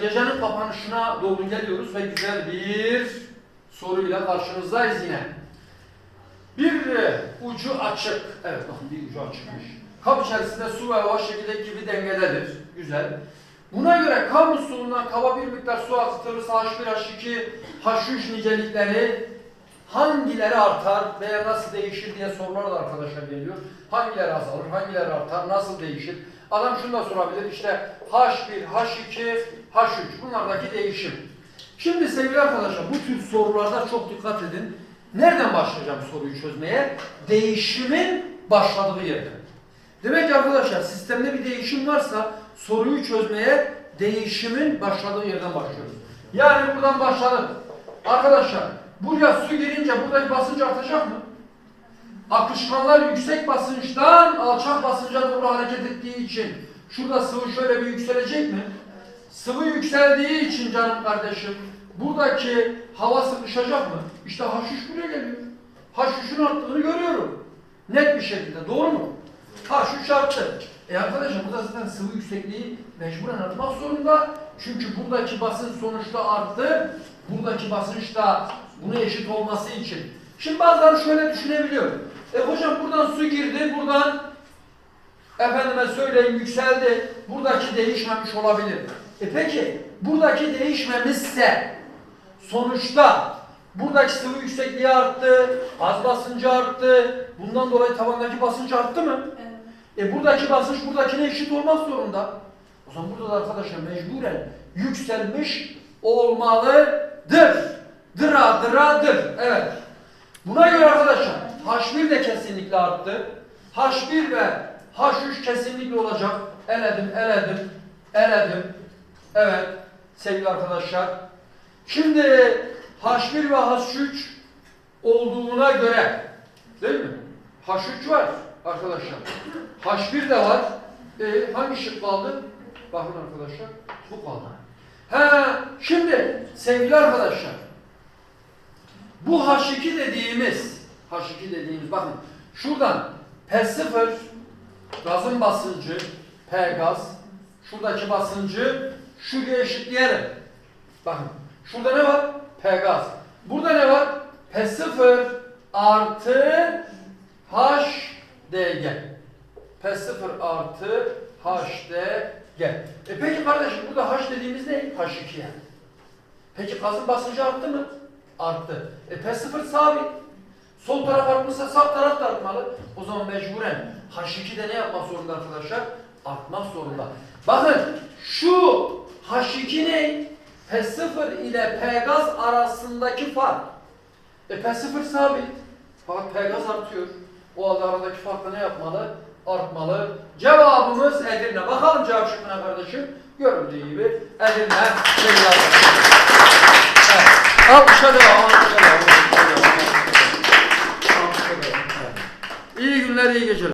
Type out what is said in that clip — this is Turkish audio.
gecenin kapanışına doğru geliyoruz ve güzel bir soruyla karşınızdayız yine. Bir e, ucu açık. Evet bakın bir ucu açıkmış. Kap içerisinde su ve hava şekildeki gibi dengededir. Güzel. Buna göre kap musluğundan kaba bir miktar su akıtılırsa H1, H2, H3 nicelikleri hangileri artar veya nasıl değişir diye sorular da arkadaşlar geliyor. Hangileri azalır, hangileri artar, nasıl değişir? Adam şunu da sorabilir işte H1, H2, H3 bunlardaki değişim. Şimdi sevgili arkadaşlar bu tür sorularda çok dikkat edin. Nereden başlayacağım soruyu çözmeye? Değişimin başladığı yerden. Demek ki arkadaşlar sistemde bir değişim varsa soruyu çözmeye değişimin başladığı yerden başlıyoruz. Yani buradan başladık. Arkadaşlar buraya su girince buradaki basınç artacak mı? Akışkanlar yüksek basınçtan alçak basınca doğru hareket ettiği için şurada sıvı şöyle bir yükselecek mi? Sıvı yükseldiği için canım kardeşim buradaki hava sıkışacak mı? İşte H3 buraya geliyor. H3'ün arttığını görüyorum. Net bir şekilde doğru mu? H3 arttı. E arkadaşım burada zaten sıvı yüksekliği mecburen artmak zorunda. Çünkü buradaki basınç sonuçta arttı. Buradaki basınç da buna eşit olması için. Şimdi bazıları şöyle düşünebiliyor. E hocam buradan su girdi, buradan efendime söyleyeyim yükseldi. Buradaki değişmemiş olabilir. E peki buradaki değişmemişse sonuçta buradaki sıvı yüksekliği arttı, az basıncı arttı. Bundan dolayı tavandaki basınç arttı mı? Evet. E buradaki basınç buradakine eşit olmak zorunda. O zaman burada da arkadaşlar mecburen yükselmiş olmalıdır. Dıra dıradır. Evet. Buna göre arkadaşlar H1 de kesinlikle arttı. H1 ve H3 kesinlikle olacak. Eledim, eledim, eledim. Evet sevgili arkadaşlar. Şimdi H1 ve H3 olduğuna göre değil mi? H3 var arkadaşlar. H1 de var. E, hangi şık kaldı? Bakın arkadaşlar. Bu kaldı. He, şimdi sevgili arkadaşlar. Bu H2 dediğimiz H2 dediğimiz bakın şuradan P0 gazın basıncı P gaz şuradaki basıncı şuraya eşitleyelim. Bakın şurada ne var? P gaz. Burada ne var? P0 artı HDG. P0 artı HDG. E peki kardeşim burada H dediğimiz ne? H2 yani. Peki gazın basıncı arttı mı? Arttı. E P0 sabit. Sol taraf artmışsa sağ taraf da artmalı. O zaman mecburen H2'de ne yapmak zorunda arkadaşlar? Artmak zorunda. Bakın şu H2 ne? P0 ile P gaz arasındaki fark. E P0 sabit. Fakat P gaz artıyor. O halde aradaki fark da ne yapmalı? Artmalı. Cevabımız Edirne. Bakalım cevap şıkkına kardeşim. Görüldüğü gibi Edirne. Evet. Alkışa devam. Alkışa devam. İyi günler, iyi geceler.